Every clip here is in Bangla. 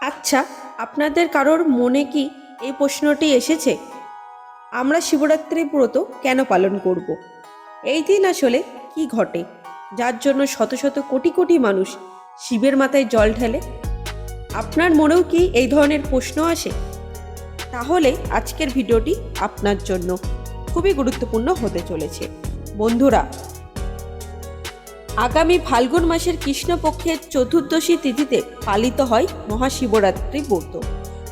আচ্ছা আপনাদের কারোর মনে কি এই প্রশ্নটি এসেছে? আমরা শিবরাত্রি ব্রত কেন পালন করব। এই দিন আসলে কি ঘটে? যার জন্য শত শত কোটি কোটি মানুষ শিবের মাথায় জল ঢেলে। আপনার মনেও কি এই ধরনের প্রশ্ন আসে? তাহলে আজকের ভিডিওটি আপনার জন্য খুবই গুরুত্বপূর্ণ হতে চলেছে। বন্ধুরা আগামী ফাল্গুন মাসের কৃষ্ণপক্ষের চতুর্দশী তিথিতে পালিত হয় মহাশিবরাত্রি ব্রত।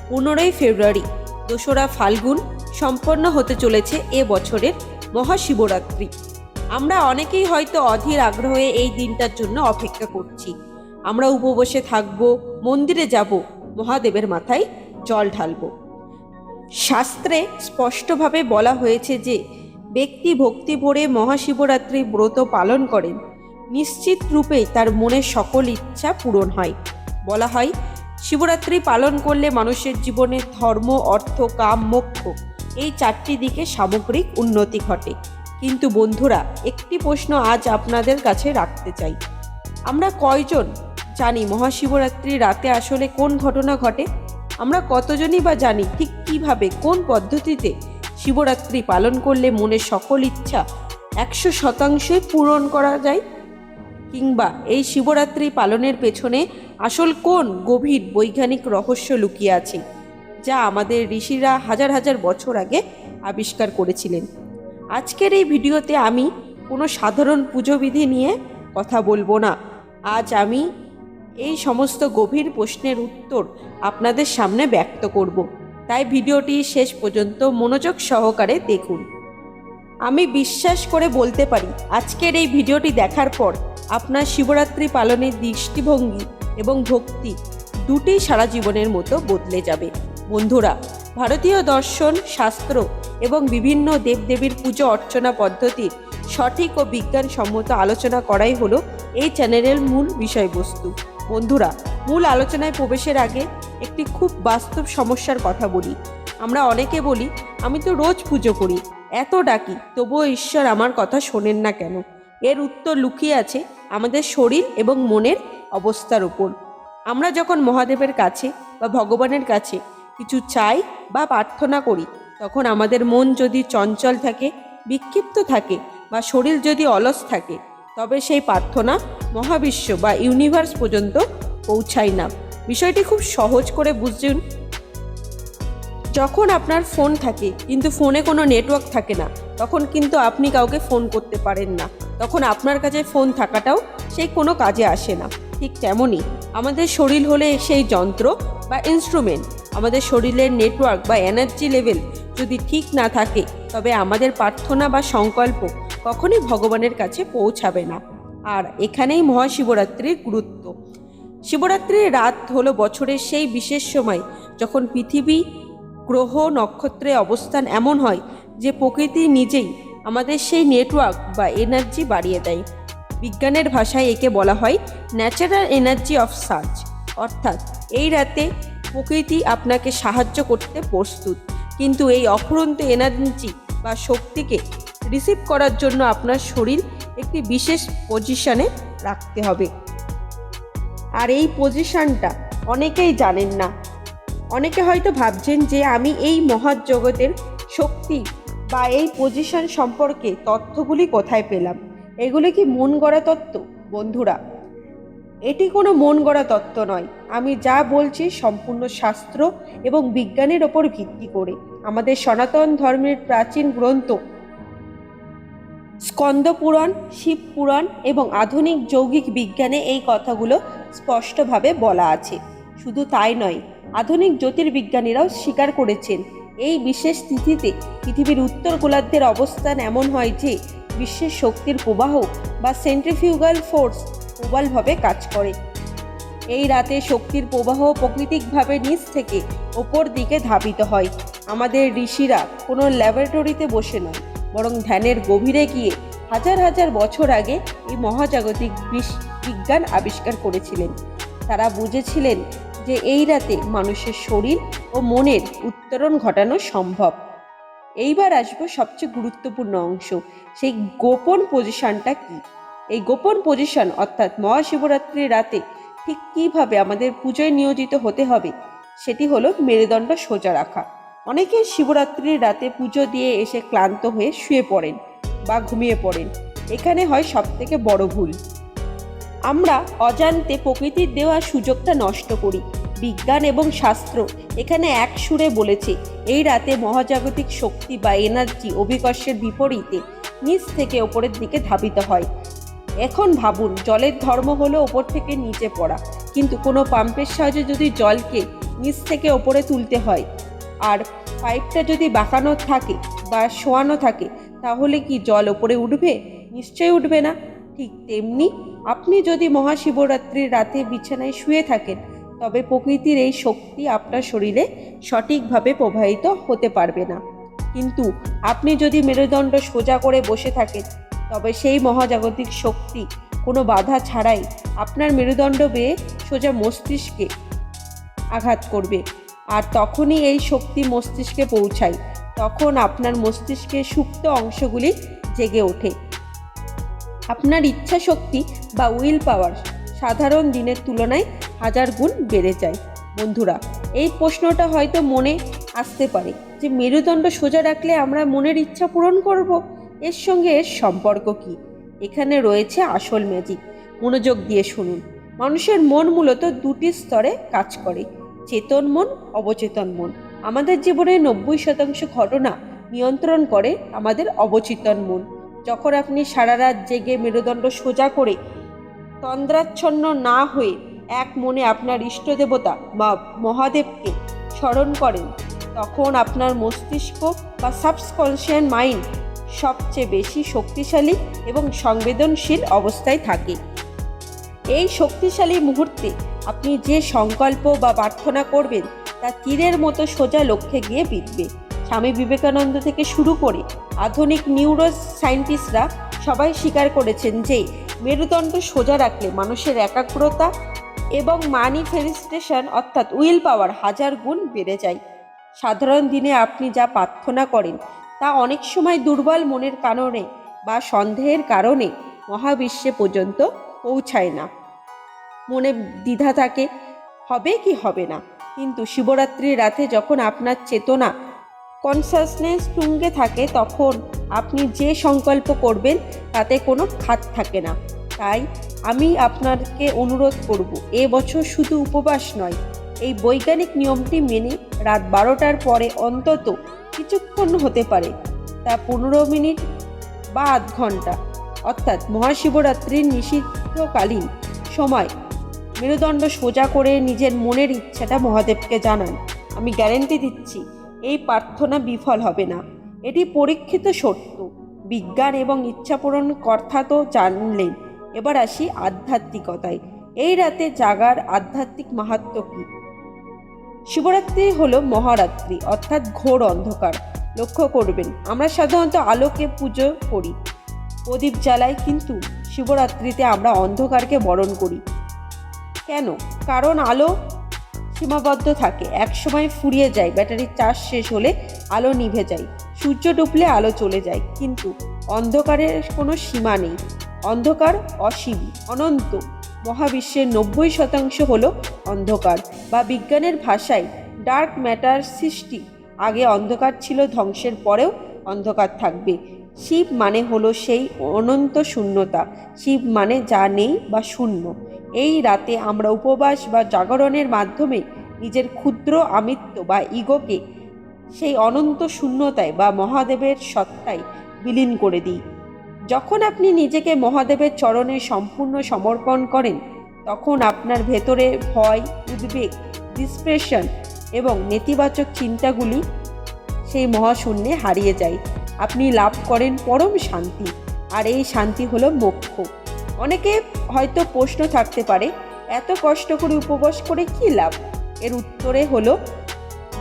পনেরোই ফেব্রুয়ারি দোসরা ফাল্গুন সম্পন্ন হতে চলেছে এ বছরের মহাশিবরাত্রি। আমরা অনেকেই হয়তো অধীর আগ্রহে এই দিনটার জন্য অপেক্ষা করছি। আমরা উপবসে থাকব, মন্দিরে যাব, মহাদেবের মাথায় জল ঢালব। শাস্ত্রে স্পষ্টভাবে বলা হয়েছে যে, ব্যক্তি ভক্তি ভরে মহাশিবরাত্রি ব্রত পালন করেন। নিশ্চিত রূপেই তার মনের সকল ইচ্ছা পূরণ হয়। বলা হয়, শিবরাত্রি পালন করলে মানুষের জীবনে ধর্ম, অর্থ, কাম, মোক্ষ, এই চারটি দিকে সামগ্রিক উন্নতি ঘটে। কিন্তু বন্ধুরা, একটি প্রশ্ন আজ আপনাদের কাছে রাখতে চাই। আমরা কয়জন জানি মহাশিবরাত্রি রাতে আসলে কোন ঘটনা ঘটে? আমরা কতজনই বা জানি ঠিক কীভাবে, কোন পদ্ধতিতে শিবরাত্রি পালন করলে মনের সকল ইচ্ছা একশো শতাংশই পূরণ করা যায়? কিংবা এই শিবরাত্রি পালনের পেছনে আসল কোন গভীর বৈজ্ঞানিক রহস্য লুকিয়ে আছে, যা আমাদের ঋষিরা হাজার হাজার বছর আগে আবিষ্কার করেছিলেন? আজকের এই ভিডিওতে আমি কোনো সাধারণ পুজোবিধি নিয়ে কথা বলব না। আজ আমি এই সমস্ত গভীর প্রশ্নের উত্তর আপনাদের সামনে ব্যক্ত করব। তাই ভিডিওটি শেষ পর্যন্ত মনোযোগ সহকারে দেখুন। আমি বিশ্বাস করে বলতে পারি, আজকের এই ভিডিওটি দেখার পর আপনার শিবরাত্রি পালনের দৃষ্টিভঙ্গি এবং ভক্তি দুটি সারা জীবনের মতো বদলে যাবে। বন্ধুরা, ভারতীয় দর্শন, শাস্ত্র এবং বিভিন্ন দেবদেবীর পুজো অর্চনা পদ্ধতির সঠিক ও বিজ্ঞানসম্মত আলোচনা করাই হলো এই চ্যানেলের মূল বিষয়বস্তু। বন্ধুরা, মূল আলোচনায় প্রবেশের আগে একটি খুব বাস্তব সমস্যার কথা বলি। আমরা অনেকে বলি, আমি তো রোজ পুজো করি। এত ডাকি তবুও ঈশ্বর আমার কথা শোনেন না কেন? এর উত্তর লুকিয়ে আছে আমাদের শরীর এবং মনের অবস্থার উপর। আমরা যখন মহাদেবের কাছে বা ভগবানের কাছে কিছু চাই বা প্রার্থনা করি, তখন আমাদের মন যদি চঞ্চল থাকে, বিক্ষিপ্ত থাকে বা শরীর যদি অলস থাকে, তবে সেই প্রার্থনা মহাবিশ্ব বা ইউনিভার্স পর্যন্ত পৌঁছায় না। বিষয়টি খুব সহজ করে বুঝুন। যখন আপনার ফোন থাকে, কিন্তু ফোনে কোনো নেটওয়ার্ক থাকে না, তখন কিন্তু আপনি কাউকে ফোন করতে পারেন না। তখন আপনার কাছে ফোন থাকাটাও সেই কোনো কাজে আসে না। ঠিক তেমনই আমাদের শরীর হলে সেই যন্ত্র বা ইনস্ট্রুমেন্ট আমাদের শরীরের নেটওয়ার্ক বা এনার্জি লেভেল যদি ঠিক না থাকে, তবে আমাদের প্রার্থনা বা সংকল্প কখনই ভগবানের কাছে পৌঁছাবে না। আর এখানেই মহাশিবরাত্রির গুরুত্ব। শিবরাত্রির রাত হলো বছরের সেই বিশেষ সময় যখন পৃথিবী, গ্রহ, নক্ষত্রে অবস্থান এমন হয় যে প্রকৃতি নিজেই আমাদের সেই নেটওয়ার্ক বা এনার্জি বাড়িয়ে দেয়। বিজ্ঞানের ভাষায় একে বলা হয় ন্যাচারাল এনার্জি অফ সার্চ অর্থাৎ এই রাতে প্রকৃতি আপনাকে সাহায্য করতে প্রস্তুত। কিন্তু এই অফুরন্ত এনার্জি বা শক্তিকে রিসিভ করার জন্য আপনার শরীর একটি বিশেষ পজিশনে রাখতে হবে। আর এই পজিশনটা অনেকেই জানেন না। অনেকে হয়তো ভাবছেন যে আমি এই মহাজগতের শক্তি বা এই পজিশন সম্পর্কে তথ্যগুলি কোথায় পেলাম? এগুলি কি মন গড়া তত্ত্ব? বন্ধুরা, এটি কোনো মন গড়া তত্ত্ব নয়। আমি যা বলছি সম্পূর্ণ শাস্ত্র এবং বিজ্ঞানের ওপর ভিত্তি করে। আমাদের সনাতন ধর্মের প্রাচীন গ্রন্থ স্কন্দ পুরাণ, শিব পুরাণ এবং আধুনিক যৌগিক বিজ্ঞানে এই কথাগুলো স্পষ্টভাবে বলা আছে। শুধু তাই নয়, আধুনিক জ্যোতির্বিজ্ঞানীরাও স্বীকার করেছেন এই বিশেষ তিথিতে পৃথিবীর উত্তর গোলার্ধের অবস্থান এমন হয় যে, বিশ্বের শক্তির প্রবাহ বা সেন্ট্রিফিউগাল ফোর্স প্রবলভাবে কাজ করে। এই রাতে শক্তির প্রবাহ প্রাকৃতিকভাবে নিচ থেকে ওপর দিকে ধাবিত হয়। আমাদের ঋষিরা কোনো ল্যাবরেটরিতে বসে নয়, বরং ধ্যানের গভীরে গিয়ে হাজার হাজার বছর আগে এই মহাজাগতিক বিজ্ঞান আবিষ্কার করেছিলেন। তারা বুঝেছিলেন যে এই রাতে মানুষের শরীর ও মনের উত্তরণ ঘটানো সম্ভব। এইবার আসব সবচেয়ে গুরুত্বপূর্ণ অংশ, সেই গোপন পজিশনটা কি? এই গোপন পজিশন অর্থাৎ মহাশিবরাত্রির রাতে ঠিক কীভাবে আমাদের পুজোয় নিয়োজিত হতে হবে, সেটি হলো মেরুদণ্ড সোজা রাখা। অনেকে শিবরাত্রির রাতে পুজো দিয়ে এসে ক্লান্ত হয়ে শুয়ে পড়েন বা ঘুমিয়ে পড়েন। এখানে হয় সব থেকে বড় ভুল। আমরা অজান্তে প্রকৃতির দেওয়া সুযোগটা নষ্ট করি বিজ্ঞান এবং শাস্ত্র। এখানে এক সুরে বলেছে, এই রাতে মহাজাগতিক শক্তি বা এনার্জি অভিকর্ষের বিপরীতে নিচ থেকে ওপরের দিকে ধাবিত হয়। এখন ভাবুন, জলের ধর্ম হলো ওপর থেকে নিচে পড়া। কিন্তু কোনো পাম্পের সাহায্যে যদি জলকে নিচ থেকে ওপরে তুলতে হয়, আর পাইপটা যদি বাঁকানো থাকে বা শোয়ানো থাকে, তাহলে কি জল ওপরে উঠবে? নিশ্চয়ই উঠবে না। ঠিক তেমনি আপনি যদি মহাশিবরাত্রির রাতে বিছানায় শুয়ে থাকেন তবে প্রকৃতির এই শক্তি আপনার শরীরে সঠিকভাবে প্রবাহিত হতে পারবে না। কিন্তু আপনি যদি মেরুদণ্ড সোজা করে বসে থাকেন, তবে সেই মহাজাগতিক শক্তি কোনো বাধা ছাড়াই আপনার মেরুদণ্ড বেয়ে সোজা মস্তিষ্কে আঘাত করবে। আর তখনই এই শক্তি মস্তিষ্কে পৌঁছায়। তখন আপনার মস্তিষ্কের সুপ্ত অংশগুলি জেগে ওঠে। আপনার ইচ্ছা শক্তি বা উইল পাওয়ার সাধারণ দিনের তুলনায় হাজার গুণ বেড়ে যায়। বন্ধুরা, এই প্রশ্নটা হয়তো মনে আসতে পারে যে মেরুদণ্ড সোজা রাখলে আমরা মনের ইচ্ছা পূরণ করব? এর সঙ্গে এর সম্পর্ক কি? এখানে রয়েছে আসল ম্যাজিক মনোযোগ দিয়ে শুনুন। মানুষের মন মূলত দুটি স্তরে কাজ করে, চেতন মন, অবচেতন মন। আমাদের জীবনের নব্বই শতাংশ ঘটনা নিয়ন্ত্রণ করে আমাদের অবচেতন মন। যখন আপনি সারা রাত জেগে মেরুদণ্ড সোজা করে তন্দ্রাচ্ছন্ন না হয়ে এক মনে আপনার ইষ্ট দেবতা বা মহাদেবকে স্মরণ করেন, তখন আপনার মস্তিষ্ক বা সাবকনশিয়াস মাইন্ড সবচেয়ে বেশি শক্তিশালী এবং সংবেদনশীল অবস্থায় থাকে। এই শক্তিশালী মুহূর্তে আপনি যে সংকল্প বা প্রার্থনা করবেন, তা তীরের মতো সোজা লক্ষ্যে গিয়ে বিঁধবে। স্বামী বিবেকানন্দ থেকে শুরু করে আধুনিক নিউরো সায়েন্টিস্টরা সবাই স্বীকার করেছেন যে, মেরুদণ্ড সোজা রাখলে মানুষের একাগ্রতা এবং মানি ম্যানিফেস্টেশন অর্থাৎ উইল পাওয়ার হাজার গুণ বেড়ে যায়। সাধারণ দিনে আপনি যা প্রার্থনা করেন তা অনেক সময় দুর্বল মনের কারণে বা সন্দেহের কারণে মহাবিশ্বে পর্যন্ত পৌঁছায় না। মনে দ্বিধা থাকে, হবে কি হবে না? কিন্তু শিবরাত্রির রাতে যখন আপনার চেতনা কনসাসনেস তুঙ্গে থাকে, তখন আপনি যে সংকল্প করবেন তাতে কোনো খাত থাকে না। তাই আমি আপনাকে অনুরোধ করব, এ বছর শুধু উপবাস নয়। এই বৈজ্ঞানিক নিয়মটি মেনে রাত বারোটার পরে অন্তত কিছুক্ষণ হতে পারে, তা পনেরো মিনিট বা আধ ঘণ্টা। অর্থাৎ মহাশিবরাত্রির নিষিদ্ধকালীন সময়। মেরুদণ্ড সোজা করে নিজের মনের ইচ্ছাটা মহাদেবকে জানান। আমি গ্যারেন্টি দিচ্ছি, এই প্রার্থনা বিফল হবে না। এটি পরীক্ষিত সত্য। বিজ্ঞান এবং ইচ্ছাপূরণ কর্তা তো জানলেন এবার আসি আধ্যাত্মিকতায়। এই রাতে জাগার আধ্যাত্মিক মাহাত্ম কী? শিবরাত্রি হলো মহারাত্রি, অর্থাৎ ঘোর অন্ধকার। লক্ষ্য করবেন, আমরা সাধারণত আলোকে পুজো করি, প্রদীপ জ্বালাই কিন্তু শিবরাত্রিতে আমরা অন্ধকারকে বরণ করি। কেন? কারণ আলো সীমাবদ্ধ থাকে, এক সময় ফুরিয়ে যায় ব্যাটারির চার্জ শেষ হলে আলো নিভে যায়, সূর্য ডুবলে আলো চলে যায়, কিন্তু অন্ধকারের কোনো সীমা নেই। অন্ধকার অসীম, অনন্ত। মহাবিশ্বের নব্বই শতাংশ হল অন্ধকার বা বিজ্ঞানের ভাষায় ডার্ক ম্যাটার সৃষ্টি। আগে অন্ধকার ছিল ধ্বংসের পরেও অন্ধকার থাকবে। শিব মানে হলো সেই অনন্ত শূন্যতা। শিব মানে যা নেই বা শূন্য। এই রাতে আমরা উপবাস বা জাগরণের মাধ্যমে নিজের ক্ষুদ্র আমিত্ব বা ইগোকে সেই অনন্ত শূন্যতায় বা মহাদেবের সত্তায় বিলীন করে দিই। যখন আপনি নিজেকে মহাদেবের চরণে সম্পূর্ণ সমর্পণ করেন, তখন আপনার ভেতরে ভয়, উদ্বেগ ডিসপ্রেশন এবং নেতিবাচক চিন্তাগুলি সেই মহাশূন্যে হারিয়ে যায়। আপনি লাভ করেন পরম শান্তি, আর এই শান্তি হলো মোক্ষ। অনেকে হয়তো প্রশ্ন থাকতে পারে, এত কষ্ট করে উপবাস করে কী লাভ? এর উত্তরে হলো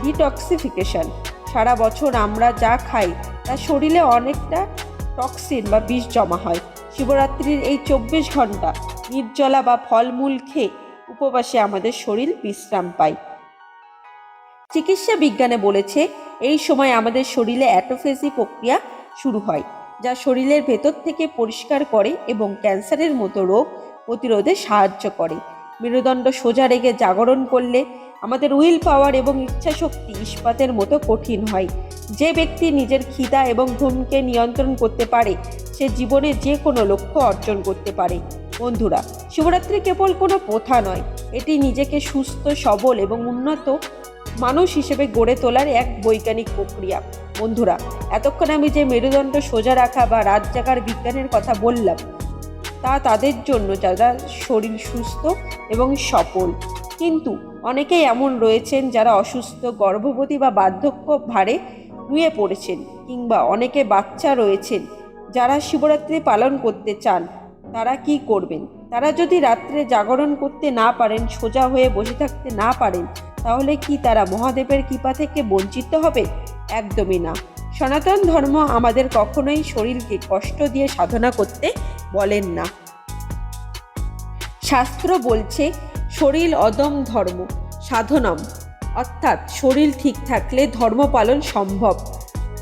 ডিটক্সিফিকেশন সারা বছর আমরা যা খাই, তা শরীরে অনেকটা টক্সিন বা বিষ জমা হয়। শিবরাত্রির এই চব্বিশ ঘণ্টা নির্জলা বা ফলমূল খেয়ে উপবাসে আমাদের শরীর বিশ্রাম পায়। চিকিৎসা বিজ্ঞানে বলেছে, এই সময় আমাদের শরীরে অ্যাটোফেসি প্রক্রিয়া শুরু হয়, যা শরীরের ভেতর থেকে পরিষ্কার করে এবং ক্যান্সারের মতো রোগ প্রতিরোধে সাহায্য করে। মেরুদণ্ড সোজা রেখে জাগরণ করলে আমাদের উইল পাওয়ার এবং ইচ্ছাশক্তি ইস্পাতের মতো কঠিন হয়। যে ব্যক্তি নিজের খিদা এবং ঘুমকে নিয়ন্ত্রণ করতে পারে, সে জীবনে যে কোনো লক্ষ্য অর্জন করতে পারে। বন্ধুরা শিবরাত্রি কেবল কোনো প্রথা নয়, এটি নিজেকে সুস্থ, সবল এবং উন্নত মানুষ হিসেবে গড়ে তোলার এক বৈজ্ঞানিক প্রক্রিয়া। বন্ধুরা, এতক্ষণ আমি যে মেরুদণ্ড সোজা রাখা বা রাত জাগার বিজ্ঞানের কথা বললাম তা তাদের জন্য যারা শরীর সুস্থ এবং সফল কিন্তু অনেকেই এমন রয়েছেন যারা অসুস্থ, গর্ভবতী বা বার্ধক্য ভারে নুয়ে পড়েছেন কিংবা অনেকে বাচ্চা রয়েছেন যারা শিবরাত্রি পালন করতে চান, তারা কি করবেন? তারা যদি রাত্রে জাগরণ করতে না পারেন, সোজা হয়ে বসে থাকতে না পারেন, তাহলে কি তারা মহাদেবের কৃপা থেকে বঞ্চিত হবে একদমই না। সনাতন ধর্ম আমাদের কখনোই শরীরকে কষ্ট দিয়ে সাধনা করতে বলেন না। শাস্ত্র বলছে, শরীর অদম ধর্ম, সাধনম। অর্থাৎ শরীর ঠিক থাকলে ধর্ম পালন সম্ভব।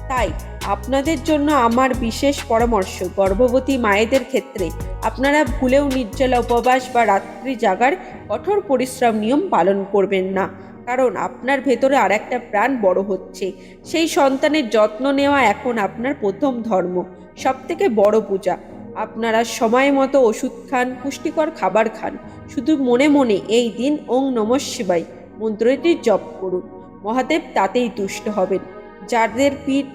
তাই আপনাদের জন্য আমার বিশেষ পরামর্শ, গর্ভবতী মায়েদের ক্ষেত্রে আপনারা ভুলেও নির্জলা উপবাস বা রাত্রি জাগার কঠোর পরিশ্রম নিয়ম পালন করবেন না। কারণ আপনার ভেতরে আর একটা প্রাণ বড় হচ্ছে। সেই সন্তানের যত্ন নেওয়া এখন আপনার প্রথম ধর্ম, সবথেকে বড় পূজা। আপনারা সময় মতো ওষুধ খান, পুষ্টিকর খাবার খান। শুধু মনে মনে এই দিন ওং নম শিবাই মন্ত্রটি জপ করুন। মহাদেব তাতেই তুষ্ট হবেন। যাদের পিঠ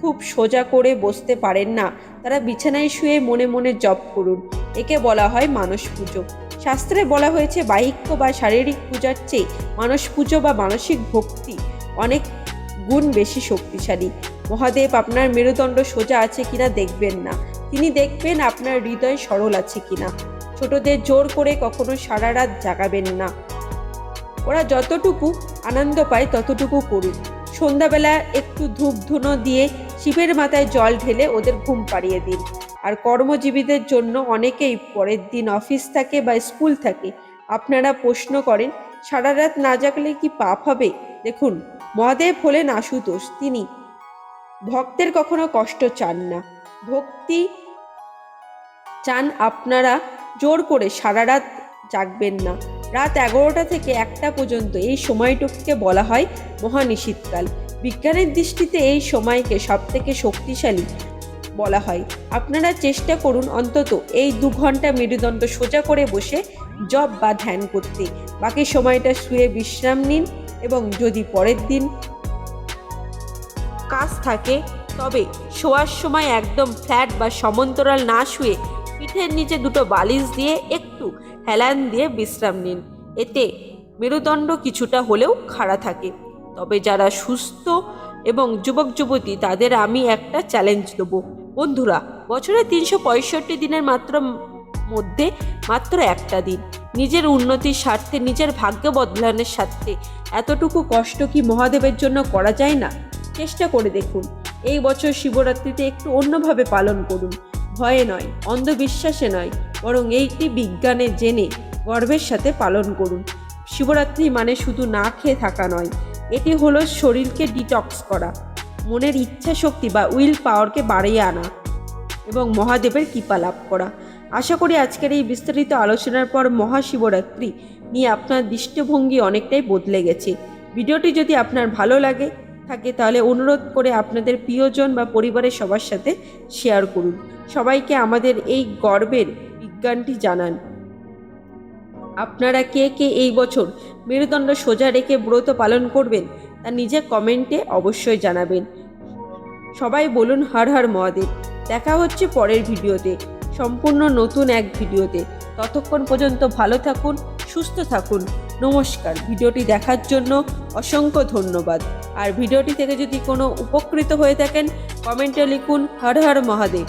খুব সোজা করে বসতে পারেন না, তারা বিছানায় শুয়ে মনে মনে জপ করুন। একে বলা হয় মানস পুজো। শাস্ত্রে বলা হয়েছে, বাহিক্য বা শারীরিক পূজার চেয়ে মানস পুজো বা মানসিক ভক্তি অনেক গুণ বেশি শক্তিশালী। মহাদেব আপনার মেরুদণ্ড সোজা আছে কিনা দেখবেন না। তিনি দেখবেন আপনার হৃদয় সরল আছে কিনা। ছোটদের জোর করে কখনো সারা রাত জাগাবেন না। ওরা যতটুকু আনন্দ পায় ততটুকু করুন সন্ধ্যাবেলা একটু ধূপ ধুনো দিয়ে শিবের মাথায় জল ঢেলে ওদের ঘুম পাড়িয়ে দিন। আর কর্মজীবীদের জন্য অনেকেই পরের দিন অফিস থাকে বা স্কুল থাকে। আপনারা প্রশ্ন করেন, সারা রাত না জাগলে কি পাপ হবে? দেখুন, মহাদেব হলেন আশুতোষ। তিনি ভক্তের কখনো কষ্ট চান না। ভক্তি চান আপনারা, জোর করে সারা রাত জাগবেন না। রাত এগারোটা থেকে একটা পর্যন্ত এই সময়টুকুকে বলা হয় মহানিশীতকাল। বিজ্ঞানের দৃষ্টিতে এই সময়কে সবথেকে শক্তিশালী বলা হয়। আপনারা চেষ্টা করুন অন্তত এই দু ঘণ্টা মেরুদণ্ড সোজা করে বসে জব বা ধ্যান করতে। বাকি সময়টা শুয়ে বিশ্রাম নিন এবং যদি পরের দিন কাজ থাকে তবে শোয়ার সময় একদম ফ্ল্যাট বা সমান্তরাল না শুয়ে পিঠের নিচে দুটো বালিশ দিয়ে একটু হেলান দিয়ে বিশ্রাম নিন। এতে মেরুদণ্ড কিছুটা হলেও খাড়া থাকে। তবে যারা সুস্থ এবং যুবক যুবতী তাদের আমি একটা চ্যালেঞ্জ দেবো। বন্ধুরা, বছরে তিনশো পঁয়ষট্টি দিনের মাত্র মধ্যে মাত্র একটা দিন। নিজের উন্নতির স্বার্থে, নিজের ভাগ্য বদলানোর স্বার্থে এতটুকু কষ্ট কি মহাদেবের জন্য করা যায় না? চেষ্টা করে দেখুন। এই বছর শিবরাত্রিতে একটু অন্যভাবে পালন করুন। ভয়ে নয়, অন্ধবিশ্বাসে নয়, বরং এইটি বিজ্ঞানে জেনে গর্বের সাথে পালন করুন। শিবরাত্রি মানে শুধু না খেয়ে থাকা নয়, এটি হলো শরীরকে ডিটক্স করা, মনের ইচ্ছা শক্তি বা উইল পাওয়ারকে বাড়িয়ে আনা এবং মহাদেবের কৃপা লাভ করা। আশা করি আজকের এই বিস্তারিত আলোচনার পর মহাশিবরাত্রি নিয়ে আপনার দৃষ্টিভঙ্গি অনেকটাই বদলে গেছে। ভিডিওটি যদি আপনার ভালো লাগে থাকে, তাহলে অনুরোধ করে আপনাদের প্রিয়জন বা পরিবারের সবার সাথে শেয়ার করুন। সবাইকে আমাদের এই গর্বের বিজ্ঞানটি জানান। আপনারা কে কে এই বছর মেরুদণ্ড সোজা রেখে ব্রত পালন করবেন, তা নিজে কমেন্টে অবশ্যই জানাবেন। সবাই বলুন হর হর মহাদেব। দেখা হচ্ছে পরের ভিডিওতে। সম্পূর্ণ নতুন এক ভিডিওতে। ততক্ষণ পর্যন্ত ভালো থাকুন, সুস্থ থাকুন। নমস্কার। ভিডিওটি দেখার জন্য অসংখ্য ধন্যবাদ। আর ভিডিওটি থেকে যদি কোনো উপকৃত হয়ে থাকেন, কমেন্টে লিখুন হর হর মহাদেব।